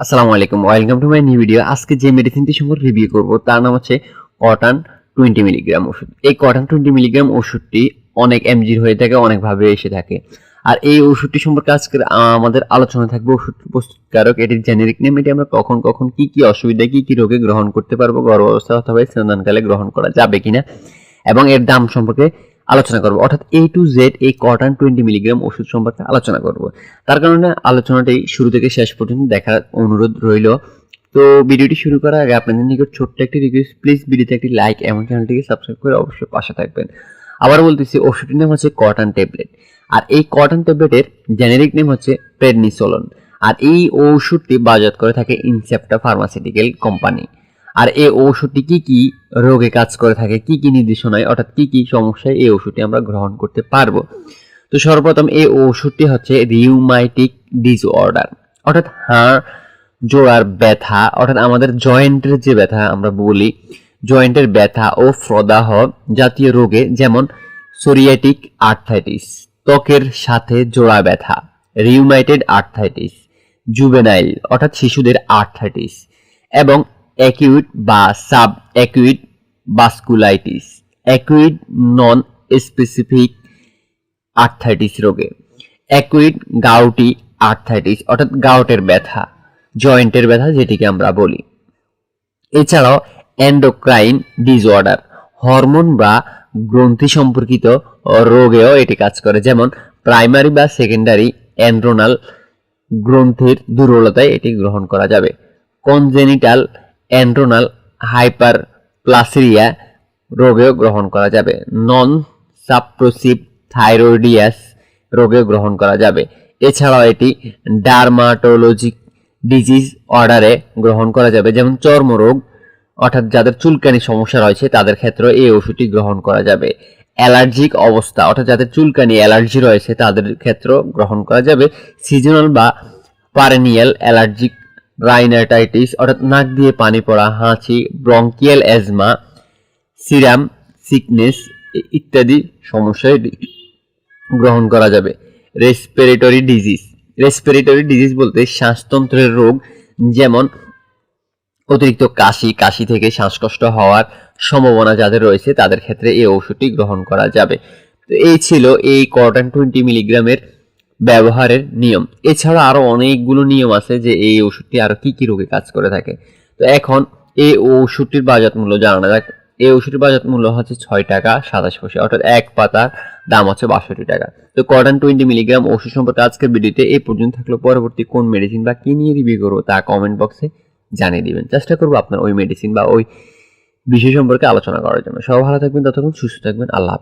আসসালামু আলাইকুম। Welcome to my new video আজকে যে মেডিসিনটি সম্পর্কে রিভিউ করব, তার নাম হচ্ছে কটন টোয়েন্টি মিলিগ্রাম ওষুধ। এই কটন টোয়েন্টি মিলিগ্রাম ওষুধটি অনেক এমজির হয়ে থাকে, অনেকভাবে এসে থাকে। আর এই ওষুধটি সম্পর্কে আজকে আমাদের আলোচনা থাকবে ওষুধ প্রস্তুতকারক। এটির জেনেরিক নেম এটি আমরা কখন কখন কি কি অসুবিধা, কি কি রোগে গ্রহণ করতে পারব গর্ভাবস্থা অথবা স্নানকালে গ্রহণ করা যাবে কিনা। এবং এর দাম সম্পর্কে আলোচনা করব। অর্থাৎ এ টু জেড এই কটন টোয়েন্টি মিলিগ্রাম ওষুধ সম্পর্কে আলোচনা করব। তার কারণে আলোচনাটি শুরু থেকে শেষ পর্যন্ত দেখার অনুরোধ রইল। তো ভিডিওটি শুরু করার আগে আপনাদের নিকট ছোট্ট একটি রিকোয়েস্ট প্লিজ ভিডিওতে একটি লাইক এবং চ্যানেলটিকে সাবস্ক্রাইব করে অবশ্যই পাশে থাকবেন। আবার বলতেছি, ওষুধটির নাম হচ্ছে কটন ট্যাবলেট আর এই কটন ট্যাবলেটের জেনেরিক নেম হচ্ছে প্রেডনিসোলন আর এই ওষুধটি বাজার করে থাকে ইনসেপ্টা ফার্মাসিউটিক্যাল কোম্পানি আর এই ঔষধটি কি কি রোগে কাজ করে থাকে, কি কি নির্দেশনায়, অর্থাৎ কি কি সমস্যায় এই ওষুধটি আমরা গ্রহণ করতে পারব? তো সর্বপ্রথম এই ওষুধটি হচ্ছে রিউমাইটিক ডিসঅর্ডার অর্থাৎ হাড়, জোড়ার ব্যথা, অর্থাৎ আমাদের জয়েন্টের যে ব্যথা আমরা বলি জয়েন্টের ব্যথা ও প্রদাহ জাতীয় রোগে যেমন সোরিয়াটিক আর্থাইটিস ত্বকের সাথে জোড়া ব্যথা রিউমাইটেড আর্থাইটিস জুবেনাইল অর্থাৎ শিশুদের আর্থাইটিস এবং অ্যাকিউট বা sub acute vasculitis acute non specific arthritis রোগে অ্যাকুইড গাউটি আর্থাইটিস অর্থাৎ গাউটের ব্যথা জয়েন্টের ব্যথা যেটিকে আমরা বলি। এছাড়াও এন্ডোক্রাইন ডিসঅর্ডার হরমোন বা গ্রন্থি সম্পর্কিত রোগেও এটি কাজ করে, যেমন প্রাইমারি বা সেকেন্ডারি অ্যান্ড্রোনাল গ্রন্থির দুর্বলতায় এটি গ্রহণ করা যাবে। কনজেনিটাল অ্যান্ড্রোনাল হাইপার প্লাসিরিয়া রোগেও গ্রহণ করা যাবে। নন সাপ্রোসিভ থাইরয়েডিয়াস রোগেও গ্রহণ করা যাবে। এছাড়াও এটি ডার্মাটোলজিক ডিজিজ অর্ডারে গ্রহণ করা যাবে, যেমন চর্মরোগ, অর্থাৎ যাদের চুলকানি সমস্যা রয়েছে, তাদের ক্ষেত্রে এই ওষুধটি গ্রহণ করা যাবে। অ্যালার্জিক অবস্থা, অর্থাৎ যাদের চুলকানি, অ্যালার্জি রয়েছে, তাদের ক্ষেত্রেও গ্রহণ করা যাবে। সিজনাল বা পারেনিয়াল অ্যালার্জিক রাইনাইটাইটিস অর্থাৎ নাক দিয়ে পানি পড়া, হাঁচি ব্রঙ্কিয়াল অ্যাজমা সিরাম সিকনেস ইত্যাদি সমস্যায় গ্রহণ করা যাবে। রেসপিরেটরি ডিজিজ রেসপিরেটরি ডিজিজ বলতে শ্বাসতন্ত্রের রোগ, যেমন অতিরিক্ত কাশি কাশি থেকে শ্বাসকষ্ট হওয়ার সম্ভাবনা যাদের রয়েছে, তাদের ক্ষেত্রে এই ওষুধটি গ্রহণ করা যাবে। তো এই ছিল এই কটন টোয়েন্টি মিলিগ্রামের ব্যবহারের নিয়ম। এছাড়া আরও অনেকগুলো নিয়ম আছে যে এই ওষুধটি আরও কি কি রোগে কাজ করে থাকে। তো এখন এই ওষুধটির বাজার মূল্য জানা যাক। এই ওষুধের বাজার মূল্য হচ্ছে ছয় টাকা সাতাশ পয়সা, অর্থাৎ এক পাতার দাম হচ্ছে বাষট্টি টাকা। তো কটন টোয়েন্টি মিলিগ্রাম ওষুধ সম্পর্কে আজকের ভিডিওতে এই পর্যন্ত থাকল। পরবর্তী কোন মেডিসিন বা কি নিয়ে রিভিউ করব তা কমেন্ট বক্সে জানিয়ে দিবেন। চেষ্টা করব আপনার ওই মেডিসিন বা ওই বিষয় সম্পর্কে আলোচনা করার জন্য। সব ভালো থাকবেন, ততক্ষণ সুস্থ থাকবেন। আল্লাহ।